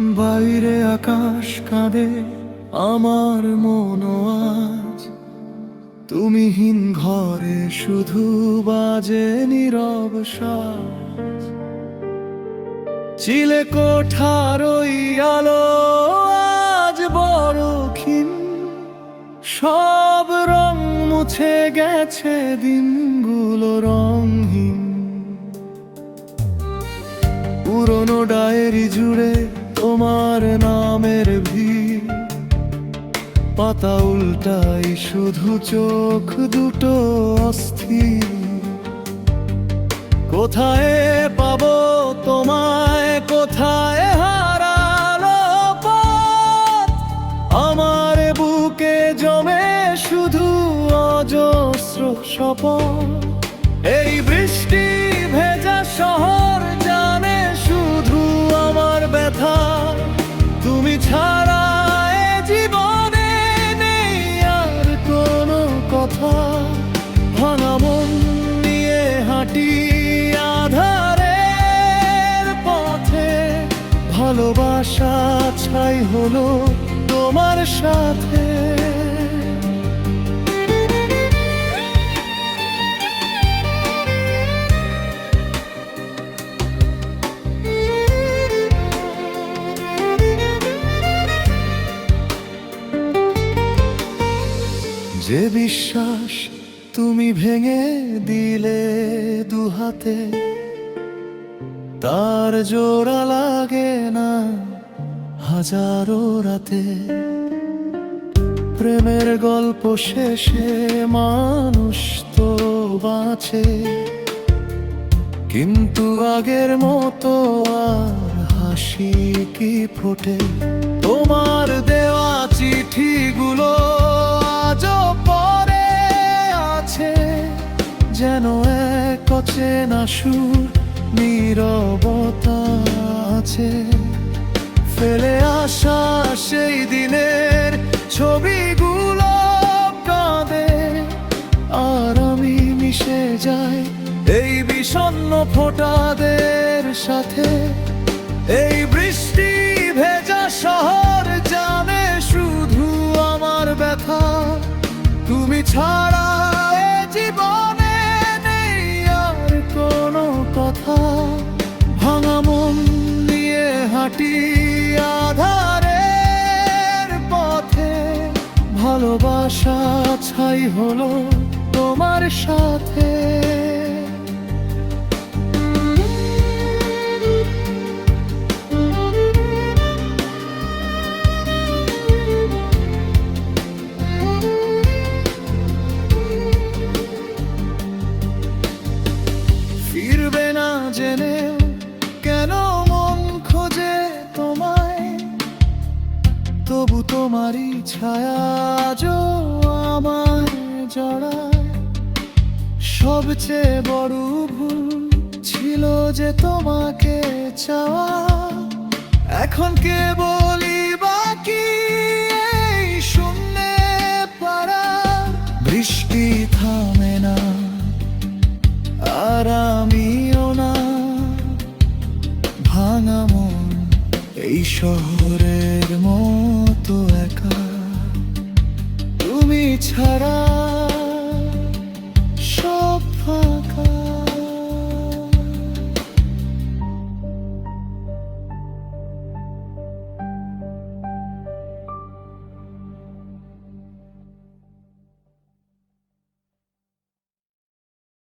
বাইরে আকাশ কাঁদে, আমার মন আজ। তুমিহীন ঘরে শুধু বাজে নীরব শ্বাস চিলে কোঠার ওই আলো আজ বড় ক্ষীণ। সব রং মুছে গেছে দিনগুলো রংহীন পুরনো ডায়েরি জুড়ে তোমার নামের ভিড়। পাতা উল্টাই শুধু চোখ দুটো অস্থির। কোথায় পাবো তোমায়, কোথায় হারালো আমার বুকে জমে শুধু অজস্র শপথ এই বৃষ্টি ভেজা শহর হাঁটি আধারের পথে ভালোবাসা ছাই হলো তোমার সাথে। যে বিশ্বাস তুমি ভেঙে দিলে দুহাতে, তার জোড়া লাগে না হাজারো রাতে। প্রেমের গল্প শেষে মানুষ তো বাঁচে, কিন্তু আগের মতো আর হাসি কি ফোটে? তোমার দেওয়া চিঠিগুলো যেন এক অচেনা সুর নীরবতা আছে। ফেলে আসা সেই দিনের ছবিগুলো কাঁদে, আর আমি মিশে যাই এই বিষণ্ণ ফোটাদের সাথে। এই বৃষ্টি ভেজা শহর জানে শুধু আমার ব্যথা। তুমি ছাড়া হাঁটি আধারের পথে ভালোবাসা ছাই হলো তোমার সাথে। ফিরবে না জেনে তবু তোমারই ছায়া আজও আমায় জড়ায় সবচেয়ে বড় ভুল ছিল যে তোমাকে চাওয়া। এখন কে বলি বাকি শূন্যে পারা বৃষ্টি থামে না, আর আমিও না। ভাঙা এই শহরের মতো একা। তুমি ছাড়া